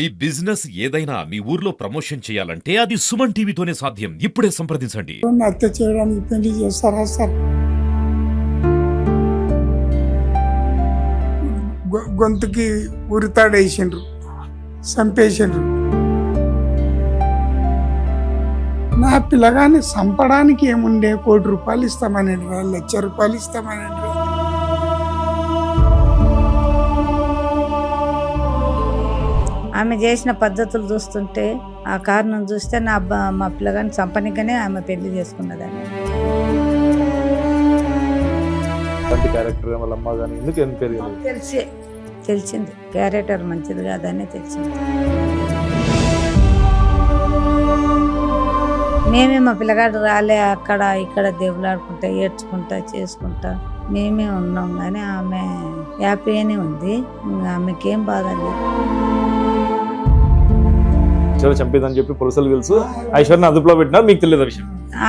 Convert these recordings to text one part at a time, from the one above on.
ఈ బిజినెస్ ఏదైనా మీ ఊర్లో ప్రమోషన్ చేయాలంటే అది సుమన్ టీవీతోనే సాధ్యం. ఇప్పుడే సంప్రదించండి. నన్ను హత్య చేయడానికి పెళ్ళి చేస్తారా సార్? గొంతుకి ఉరితాడేసిండ్రు. చంపేసిండ్రు. నా పిల్లగాన్ని చంపడానికి ఏముండే? కోటి రూపాయలు ఇస్తామని లక్ష రూపాయలు ఇస్తామని ఆమె చేసిన పద్ధతులు చూస్తుంటే ఆ కారణం చూస్తే నా అబ్బా మా పిల్లగాని చంపనికనే ఆమె పెళ్ళి చేసుకున్నదని అలాంటి క్యారెక్టర్ వాళ్ళ అమ్మ కానీ ఎందుకు ఎందుకు పెరగలేదు తెలిసి తెలిసింది. క్యారెక్టర్ మంచిది కాదని తెలిసింది. మేమే మా పిల్లగాడు రాలే అక్కడ ఇక్కడ దేవులాడుకుంటా ఏడ్చుకుంటా చేసుకుంటా మేమే ఉన్నాం కానీ ఆమె హ్యాపీగానే ఉంది. ఆమెకేం బాధ లేదు. ఐశ్వర్య చంపేదని చెప్పి పోలీసులు తెలుసు. ఐశ్వర్యని అదుపులో పెట్టినారు. మీకు తెలియదు విషయం.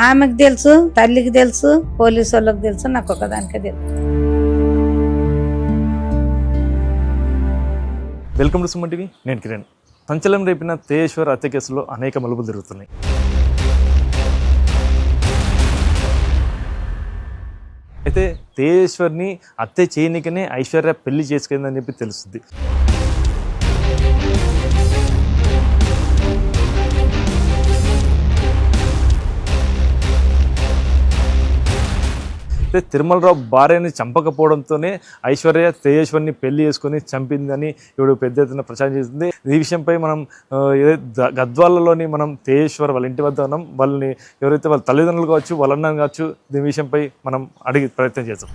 ఆమెకు తెలుసు తల్లికి తెలుసు పోలీసు వాళ్ళకి తెలుసు నాకు ఒకదానికే తెలుసు. Welcome to Suman TV. నేను కిరణ్. పంచలం రేపిన తేశ్వర్ హత్య కేసులో అనేక మలుపులు జరుగుతున్నాయి అయితే తేశ్వర్ని హత్య చేయనికనే ఐశ్వర్య పెళ్ళి చేసుకుందని చెప్పి తెలుస్తుంది. అయితే తిరుమలరావు భార్యని చంపకపోవడంతోనే ఐశ్వర్య తేజేశ్వర్ని పెళ్ళి చేసుకుని చంపిందని ఇప్పుడు పెద్ద ఎత్తున ప్రచారం చేస్తుంది. ఈ విషయంపై మనం గద్వాలలోని మనం తేజేశ్వర్ వాళ్ళ ఇంటి వద్ద ఉన్నాం. వాళ్ళని ఎవరైతే వాళ్ళ తల్లిదండ్రులు కావచ్చు వాళ్ళ కావచ్చు దీని విషయంపై మనం అడిగి ప్రయత్నం చేద్దాం.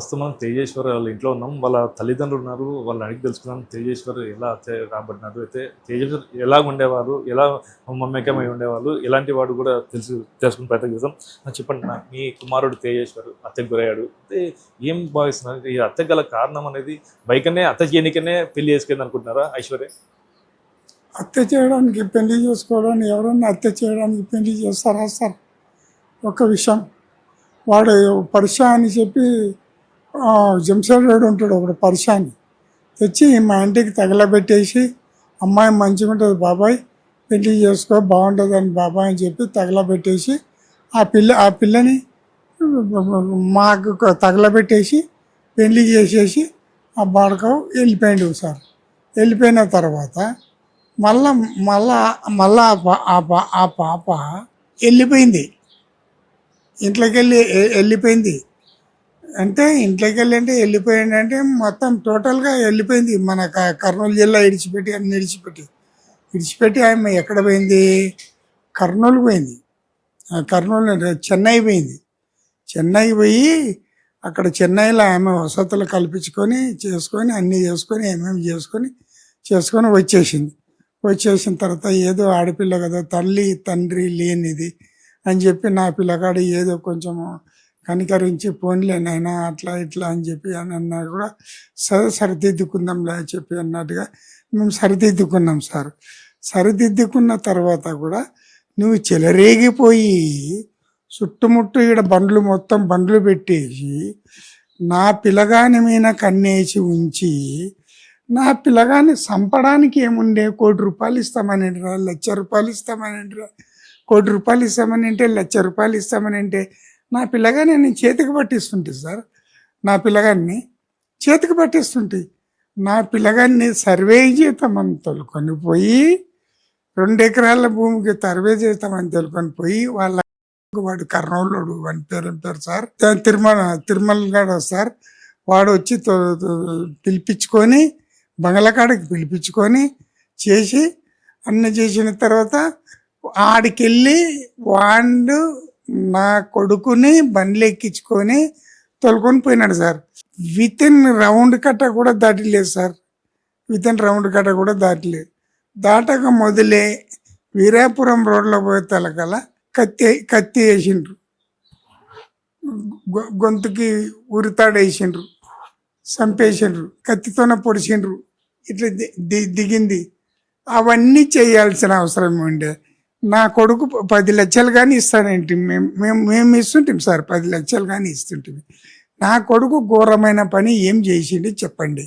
ప్రస్తుతం మనం తేజేశ్వర్ వాళ్ళ ఇంట్లో ఉన్నాం. వాళ్ళ తల్లిదండ్రులు ఉన్నారు. వాళ్ళని అడిగి తెలుసుకున్నాం తేజేశ్వర్ ఎలా రాబడినారు అయితే తేజేశ్వర్ ఎలా ఉండేవారు? ఎలా మమ్మకమై ఉండేవాళ్ళు? ఎలాంటి వాడు కూడా తెలుసు తెలుసుకుని ప్రయత్నం చేద్దాం. చెప్పండి నా మీ కుమారుడు తేజేశ్వర్ అత్తకు గురయ్యాడు. అయితే ఏం భావిస్తున్నారు? ఈ హత్య గల కారణం అనేది బైకనే అత్త చేయనికనే పెళ్ళి చేసుకుంది అనుకుంటున్నారా ఐశ్వర్య? హత్య చేయడానికి పెళ్ళి చేసుకోవడానికి ఎవరన్నా హత్య చేయడానికి పెళ్ళి చేస్తారా సార్? ఒక విషయం. వాడు పరిచయం అని చెప్పి జంషెడ్ రోడ్ ఉంటాడు ఒకడు పరిశాని అని తెచ్చి మా ఇంటికి తగలబెట్టేసి అమ్మాయి మంచిగా ఉంటుంది బాబాయ్ పెళ్ళి చేసుకో బాగుంటుంది అని బాబాయ్ అని చెప్పి తగలబెట్టేసి ఆ పిల్ల ఆ పిల్లని మాకు తగలబెట్టేసి పెళ్ళి చేసేసి ఆ బాడకం వెళ్ళిపోయిండు సార్. వెళ్ళిపోయిన తర్వాత మళ్ళా మళ్ళా మళ్ళా ఆ పా- ఆ పాప వెళ్ళిపోయింది. ఇంట్లోకి వెళ్ళి వెళ్ళిపోయింది. అంటే ఇంట్లోకి వెళ్ళి అంటే వెళ్ళిపోయింది అంటే మొత్తం టోటల్గా వెళ్ళిపోయింది. మన కర్నూలు జిల్లా ఇడిచిపెట్టి అన్ని ఇడిచిపెట్టి. ఇడిచిపెట్టి ఆమె ఎక్కడ పోయింది? కర్నూలు పోయింది. ఆ కర్నూలు చెన్నై పోయింది. చెన్నై పోయి అక్కడ చెన్నైలో ఆమె వసతులు కల్పించుకొని చేసుకొని అన్నీ చేసుకొని ఏమేమి చేసుకొని చేసుకొని వచ్చేసింది. వచ్చేసిన తర్వాత ఏదో ఆడపిల్ల కదా తల్లి తండ్రి లేనిది అని చెప్పి నా పిల్లగాడు ఏదో కొంచెం కనికరించి పోన్లే నాయనా అట్లా ఇట్లా అని చెప్పి అని అన్నా కూడా సరే సరిదిద్దుకుందాంలే అని చెప్పి అన్నట్టుగా మేము సరిదిద్దుకున్నాం సార్. సరిదిద్దుకున్న తర్వాత కూడా నువ్వు చెలరేగిపోయి చుట్టుముట్టు ఇక్కడ బండ్లు మొత్తం బండ్లు పెట్టేసి నా పిల్లగాని మీద కన్నేసి ఉంచి నా పిల్లగాని చంపడానికి ఏముండే? కోటి రూపాయలు ఇస్తామని లక్ష రూపాయలు ఇస్తామని కోటి రూపాయలు ఇస్తామని అంటే లక్ష రూపాయలు ఇస్తామని అంటే నా పిల్లగాని నేను చేతికి పట్టిస్తుంటే సార్ నా పిల్లగాన్ని చేతికి పట్టిస్తుంటే నా పిల్లగాన్ని సర్వే చేద్దామని తొలుకొని పోయి రెండు ఎకరాల భూమికి సర్వే చేస్తామని తొలుకొని పోయి వాళ్ళ వాడు కర్నూలుడు వాడి పేరు పేరు సార్. తిరుమల తిరుమల గాడు సార్ వాడు వచ్చి తో- పిలిపించుకొని బంగళకాడకి పిలిపించుకొని చేసి అన్న చేసిన తర్వాత ఆడికెళ్ళి వాడు నా కొడుకుని బండ్లు ఎక్కించుకొని తోలుకొని పోయినాడు సార్. విత్ ఇన్ రౌండ్ కట్ట కూడా దాటలేదు సార్. విత్ ఇన్ రౌండ్ కట్ట కూడా దాటలేదు. దాటక మొదలే వీరాపురం రోడ్లో పోయే తలకల కత్తి కత్తి వేసిండ్రు. గొంతుకి ఉరితాడు వేసిండ్రు చంపేసిండ్రు. కత్తితోనే పొడిచిండ్రు. ఇట్లా ది- ది- దిగింది. అవన్నీ చేయాల్సిన అవసరం ఉండే. నా కొడుకు పది లక్షలు కానీ ఇస్తానేంటి మేము మేము మేము ఇస్తుంటాం సార్ పది లక్షలు కానీ ఇస్తుంటాం నా కొడుకు ఘోరమైన పని ఏం చేసిండు చెప్పండి.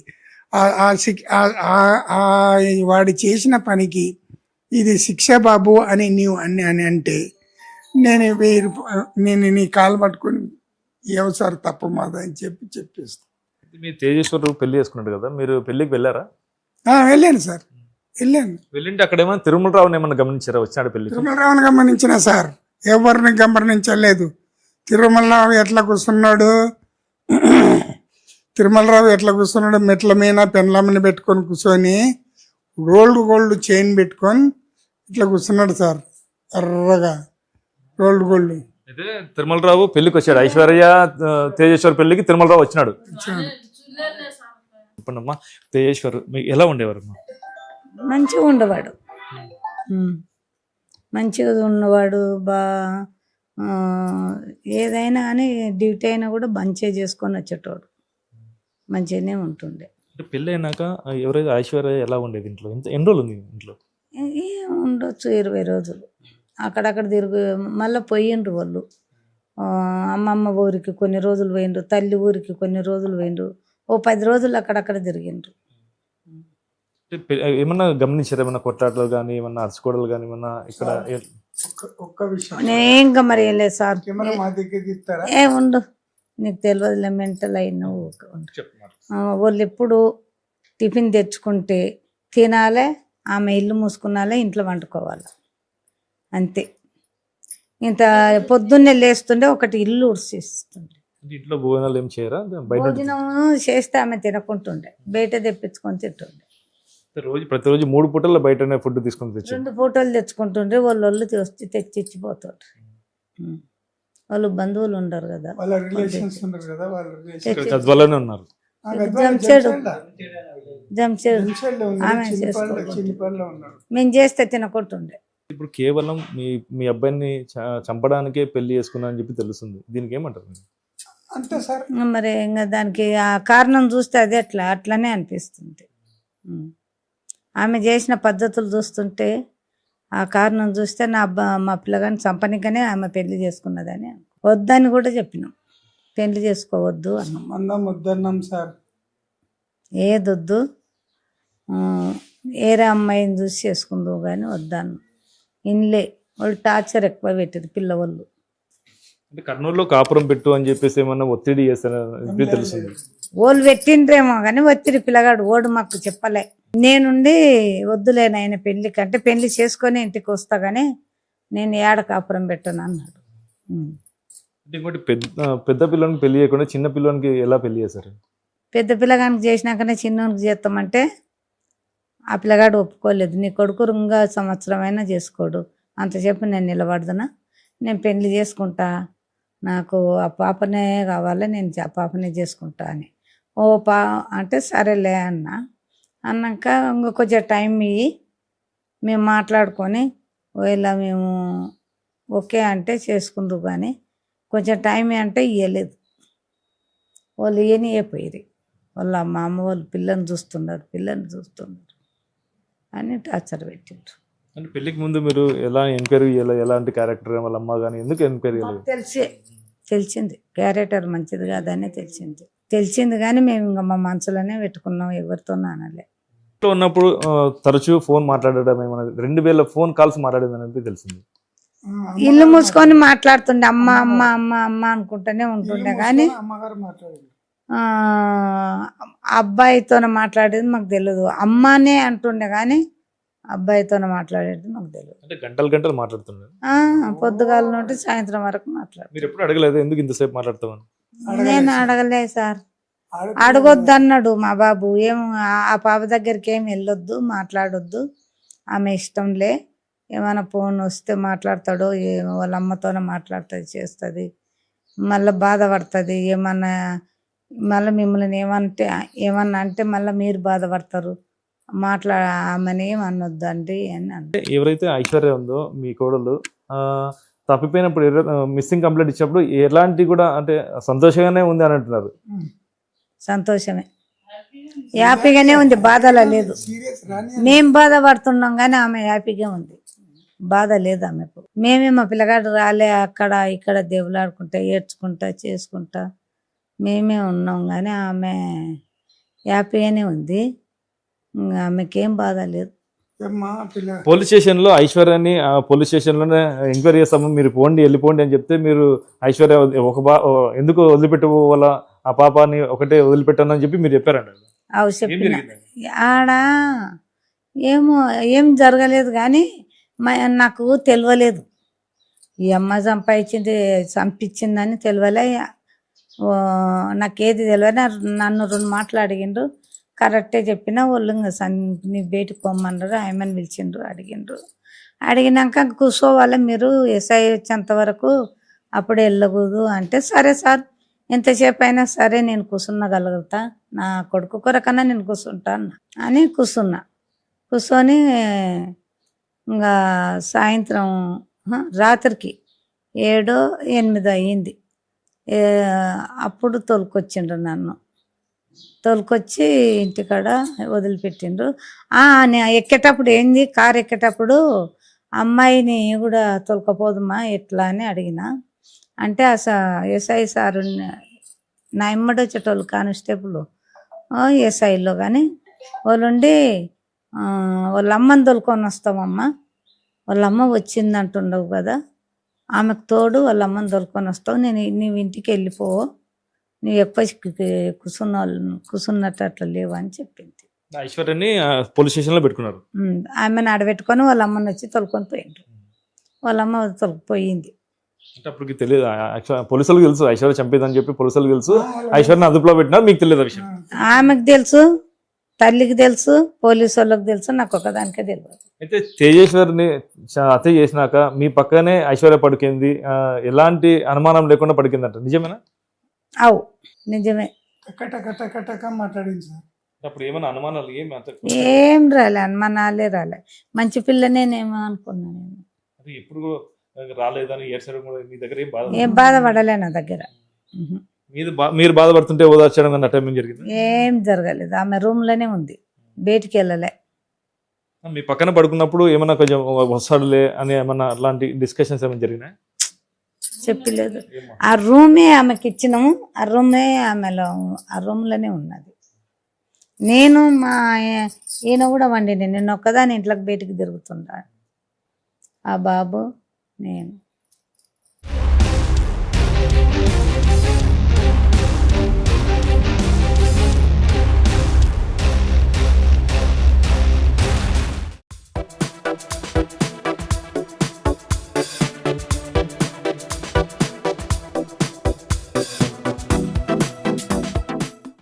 వాడు చేసిన పనికి ఇది శిక్ష బాబు అని నీవు అని అని అంటే నేను రూప- నేను నీ కాలు పట్టుకొని సార్ తప్పు మాదా అని చెప్పి చెప్పేస్తాను మీ తేజేశ్వర్ పెళ్ళి చేసుకున్నాడు కదా మీరు పెళ్ళికి వెళ్ళారా? వెళ్ళాను సార్. వెళ్ళాను వెళ్ళింటే అక్కడ ఏమైనా తిరుమలరావుని ఏమైనా గమనించారా? వచ్చినాడు పెళ్ళికి? తిరుమలరావుని గమనించిన సార్. ఎవరిని గమనించలేదు. తిరుమలరావు ఎట్లా కూర్చున్నాడు? తిరుమలరావు ఎట్లా కూర్చున్నాడు? మెట్ల మీద పెన్లమ్మని పెట్టుకొని కూర్చొని గోల్డ్ గోల్డ్ చైన్ పెట్టుకొని ఇట్లా కూర్చున్నాడు సార్. ఎర్రగా. Gold gold. అయితే తిరుమలరావు పెళ్ళికి వచ్చాడు. ఐశ్వర్య తేజేశ్వర్ పెళ్ళికి తిరుమలరావు వచ్చినాడు. చెప్పండమ్మా. తేజేశ్వర్ మీకు ఎలా ఉండేవారు మంచిగా ఉండేవాడు. మంచిగా ఉన్నవాడు బా ఏదైనా కానీ డ్యూటీ అయినా కూడా మంచిగా చేసుకొని వచ్చేటోడు. మంచిగానే ఉంటుండే. పెళ్ళి అయినాక ఎవరైతే ఐశ్వర్య ఎలా ఉండేది ఇంట్లో? ఎంత ఎన్ని రోజులు ఉంది ఇంట్లో? ఏ ఉండొచ్చు ఇరవై రోజులు. అక్కడక్కడ తిరుగు మళ్ళీ పోయిండ్రు వాళ్ళు. అమ్మమ్మ ఊరికి కొన్ని రోజులు పోయిండ్రు తల్లి ఊరికి కొన్ని రోజులు పోయిండ్రు. ఓ పది రోజులు అక్కడక్కడ తిరిగిండ్రు. ఏమన్నా గమనించారా? ఏమన్నా కొట్లాటలు కానీ ఏమన్నా అరచుకోవడాలు కానీ ఏమన్నా ఇక్కడ ఏ- ఒక్క విషయం నేను ఇంకా మరి ఏం లేదు సార్. ఏ ఉండు. నీకు తెలియదులే మెంటల్ అయినా వాళ్ళు ఎప్పుడు టిఫిన్ తెచ్చుకుంటే తినాలే ఆమె ఇల్లు మూసుకున్నాలే ఇంట్లో వండుకోవాలి. అంతే. ఇంత పొద్దున్నే లేస్తుండే ఒకటి ఇల్లు ఉడిసిస్తుండే. ఇంట్లో భోజనాలు ఏం చేయరా? బయట భోజనం చేస్తే ఆమె తినకుంటుండే. బయట తెప్పించుకొని తింటుండే. రోజు ప్రతిరోజు మూడు పూటల్లో బయటనే ఫుడ్ తీసుకొని తెచ్చి రెండు ఫోటోలు తెచ్చుకుంటుండ్రే వాళ్ళు వాళ్ళు తెచ్చి తెచ్చి ఇచ్చిపోతుండ్రు ఉం. వాళ్ళు బంధువులు ఉండరు కదా. వాళ్ళ రిలేషన్స్ ఉన్నారు కదా వాళ్ళ గద్వాలోనే ఉన్నారు. జంషెడ్ జంషెడ్ ఆమె మేము చేస్తే తినకుంటుండే ఇప్పుడు కేవలం మీ మీ అబ్బాయిని చ- చంపడానికే పెళ్ళి చేసుకున్నా అని చెప్పి తెలుస్తుంది. దీనికి ఏమంటారు మీరు? అంతే సార్. ఇంకా మరి ఇంకా దానికి ఆ కారణం చూస్తే అది అట్లా అట్లనే అనిపిస్తుంది. ఆమె చేసిన పద్ధతులు చూస్తుంటే ఆ కారణం చూస్తే నా అబ్బా మా పిల్లగాని చంపనికనే ఆమె పెళ్ళి చేసుకున్నదని. వద్దని కూడా చెప్పినాం. పెళ్ళి చేసుకోవద్దు అన్నాం. సంబంధం వద్దన్నాం సార్. ఏదొద్దు? ఏరే అమ్మాయిని చూసి చేసుకుందు కానీ వద్దాను ఇన్లే వాళ్ళు టార్చర్ ఎక్కువ పెట్టారు పిల్లవాళ్ళు. అంటే కర్నూలులో కాపురం పెట్టు అని చెప్పేసి ఏమన్నా ఒత్తిడి చేస్తారా ఇది తెలుస్తుంది. ఓళ్ళు పెట్టిండ్రేమో కానీ ఒత్తిడి పిల్లగాడు ఓడు మాకు చెప్పలే. నేనుండి వద్దులే నాయన పెళ్ళి కంటే పెళ్ళి చేసుకొని ఇంటికి వస్తా కానీ నేను ఏడ కాపురం పెట్టను అన్నాడు. అంటే ఇంకోటి పెద్ద పెద్ద పిల్లలకి పెళ్ళి చేయకుండా చిన్న పిల్లలకి ఎలా పెళ్ళి చేశారు? పెద్ద పిల్లగానికి చేసినాకనే చిన్నోనికి చేస్తామంటే ఆ పిల్లగాడు ఒప్పుకోలేదు. నీ కొడుకు ఇంకా సంవత్సరం అయినా చేసుకోడు అంతసేపు నేను నిలబడదునా? నేను పెళ్ళి చేసుకుంటా. నాకు ఆ పాపనే కావాలి నేను ఆ పాపనే చేసుకుంటా అని. ఓ పా అంటే సరేలే అన్న. అన్నాక ఇంక కొంచెం టైం ఇయ్యి మేము మాట్లాడుకొని ఒకవేళ మేము ఓకే అంటే చేసుకుందు కానీ కొంచెం టైం అంటే ఇవ్వలేదు వాళ్ళు ఇయని పోయిరి వాళ్ళ మా అమ్మ వాళ్ళు పిల్లని చూస్తున్నారు పిల్లని చూస్తున్నారు అని టార్చర్ పెట్టిండ్రు. అంటే పెళ్ళికి ముందు మీరు ఎలా ఎంక్వైరీ చేయాలి? ఎలాంటి క్యారెక్టర్ వాళ్ళ అమ్మ కానీ ఎందుకు ఎంక్వైరీ తెలిసే తెలిసింది. క్యారెక్టర్ మంచిది కాదని తెలిసింది. తెలిసింది కానీ మేము ఇంకా మా మనసులోనే పెట్టుకున్నాం ఎవరితో అనలే. ఉన్నప్పుడు తరచూ ఫోన్ మాట్లాడడం ఏమన్నా రెండు వేల ఫోన్ కాల్స్ మాట్లాడేది అనేది తెలిసింది. ఇల్లు మూసుకొని మాట్లాడుతుండే అమ్మ అమ్మ అమ్మ అమ్మ అనుకుంటూనే ఉంటుండే కానీ అమ్మగారు మాట్లాడింది. ఆ, అబ్బాయితో మాట్లాడేది మాకు తెలియదు అమ్మనే అంటుండే కానీ అబ్బాయితో మాట్లాడేది మాకు తెలియదు అంటే గంటలు గంటలు మాట్లాడుతున్నారు ఆ, పొద్దుగాల నుండి సాయంత్రం వరకు మాట్లాడు మీరు ఎప్పుడు అడగలేదు ఎందుకు ఇంతసేపు మాట్లాడతామని నేను అడగలే సార్. ఆడ- అడగొద్దు అన్నాడు మా బాబు. ఏం ఆ- పాప దగ్గరికి ఏం వెళ్ళొద్దు మాట్లాడొద్దు. ఆమె ఇష్టంలే ఏమైనా ఫోన్ వస్తే మాట్లాడతాడో ఏ వాళ్ళ అమ్మతోనే మాట్లాడుతుంది చేస్తుంది. మళ్ళీ బాధపడుతుంది ఏమన్నా మళ్ళీ మిమ్మల్ని ఏమంటే ఏమన్నా అంటే మళ్ళీ మీరు బాధపడతారు మాట్లా ఆమెను ఏం అనొద్దు అండి అని అన్న. అంటే ఎవరైతే ఐశ్వర్య ఉందో మీ కోడలు ఆ, తప్పిపోయినప్పుడు మిస్సింగ్ కంప్లైంట్ ఇచ్చినప్పుడు ఎలాంటి కూడా అంటే సంతోషంగానే ఉంది అని అంటున్నారు. సంతోషమే. హ్యాపీగానే ఉంది బాధలో లేదు. మేం బాధపడుతున్నాం కానీ ఆమె హ్యాపీగా ఉంది. బాధ లేదు ఆమెకు మేమే మా పిల్లగాడు రాలే అక్కడ ఇక్కడ దేవులాడుకుంటా ఏడ్చుకుంటా చేసుకుంటా. మేమే ఉన్నాం కానీ ఆమె హ్యాపీగానే ఉంది. ఇంకా ఆమెకేం బాధ లేదు. పోలీస్ స్టేషన్లో ఐశ్వర్యాన్ని ఆ, పోలీస్ స్టేషన్లోనే ఎంక్వైరీ చేస్తాము. మీరు పోండి వెళ్ళిపోండి అని చెప్తే మీరు ఐశ్వర్య ఒక బా ఓ, ఎందుకు వదిలిపెట్టు వాళ్ళ ఆ పాపాని ఒకటే వదిలిపెట్టాను అని చెప్పి మీరు చెప్పారంట అవి చెప్పిన. ఆడ ఏమో ఏం జరగలేదు కానీ నాకు తెలియలేదు ఈ అమ్మ సంపాదించింది చంపించిందని తెలియలే నాకేది తెలియదు నన్ను రెండు మాటలు అడిగిండ్రు. కరెక్టే చెప్పిన వాళ్ళు నీ బయటికి పోమన్నారు ఆయమని పిలిచిండ్రు అడిగిండ్రు. అడిగినాక కూర్చోవాలి మీరు? ఎస్ఐ వచ్చేంత వరకు అప్పుడే వెళ్ళకూడదు అంటే సరే సార్ ఎంతసేపు అయినా సరే నేను కూర్చున్నగలుగుతా నా కొడుకు కొరకన్నా నేను కూర్చుంటా అన్న. అని కూర్చున్నా కూర్చొని ఇంకా సాయంత్రం రాత్రికి ఏడో ఎనిమిదో అయ్యింది. అప్పుడు తోలుకొచ్చిండ్రు నన్ను. తోలుకొచ్చి ఇంటికాడ వదిలిపెట్టిండ్రు. ఎక్కేటప్పుడు ఏంది? కారు ఎక్కేటప్పుడు అమ్మాయిని కూడా తొలకపోదుమా? ఎట్లా అని అడిగిన. అంటే ఆ సా ఎస్ఐ సారు నా ఇమ్మడి వచ్చేటోళ్ళు కానిస్టేబుల్ ఎస్ఐలో కానీ వాళ్ళు ఉండి ఆ, వాళ్ళ అమ్మని తోలుకొని వస్తామమ్మా వాళ్ళ అమ్మ వచ్చింది అంటుండవు కదా ఆమెకు తోడు వాళ్ళ అమ్మని తోలుకొని వస్తావు నేను నీవు ఇంటికి వెళ్ళిపో నువ్వు ఎక్కువ కూర్చున్న వాళ్ళు కూర్చున్నట్టు అట్లా లేవు అని చెప్పింది. ఐశ్వర్యాన్ని ఆ, పోలీస్ స్టేషన్లో పెట్టుకున్నారు ఆమెను ఆడబెట్టుకొని వాళ్ళ అమ్మని వచ్చి తొలుకొని పోయిండ్రు. వాళ్ళ అమ్మ తొలగిపోయింది అంటే అప్పటికి తెలియదు పోలీసులకు తెలుసు ఐశ్వర్య చంపేదని చెప్పి పోలీసులకు తెలుసు ఐశ్వర్యని అదుపులో పెట్టినారు మీకు తెలియదు ఆ విషయం. ఆమెకు తెలుసు తల్లికి తెలుసు పోలీసు వాళ్ళకి తెలుసు నాకు ఒకదానికే తెలియదు అయితే తేజేశ్వరిని హత్య చేసినాక మీ పక్కనే ఐశ్వర్య పడికింది. ఎలాంటి అనుమానం లేకుండా పడికిందంట. నిజమేనా? అవు నిజమే. అప్పుడు ఏమైనా అనుమానాలు ఏమి అంత ఏం రాలే అనుమానాలే రాలే. మంచి పిల్లనేనేమో అనుకున్నా నేను. అది ఎప్పుడు రాలేదని ఏడ్చడం కూడా మీ దగ్గర ఏం బాధ ఏం బాధపడలే నా దగ్గర. బా- మీరు బాధపడుతుంటే ఓదార్చడం కానీ జరిగింది? ఏం జరగలేదు. ఆమె రూమ్లోనే ఉంది. బయటికి వెళ్ళలే. మీ పక్కన పడుకున్నప్పుడు ఏమన్నా కొంచెం వస్తాడులే అని ఏమన్నా అలాంటి డిస్కషన్స్ ఏమైనా జరిగినాయి చెప్పలేదు. ఆ రూమే ఆమెకి ఇచ్చినాము. ఆ రూమే ఆమెలో ఆ రూమ్లోనే ఉన్నది. నేను మా ఈయన కూడా వండిని నేను ఒక్కదాని ఇంట్లోకి బయటికి తిరుగుతుంటా. ఆ బాబు నేను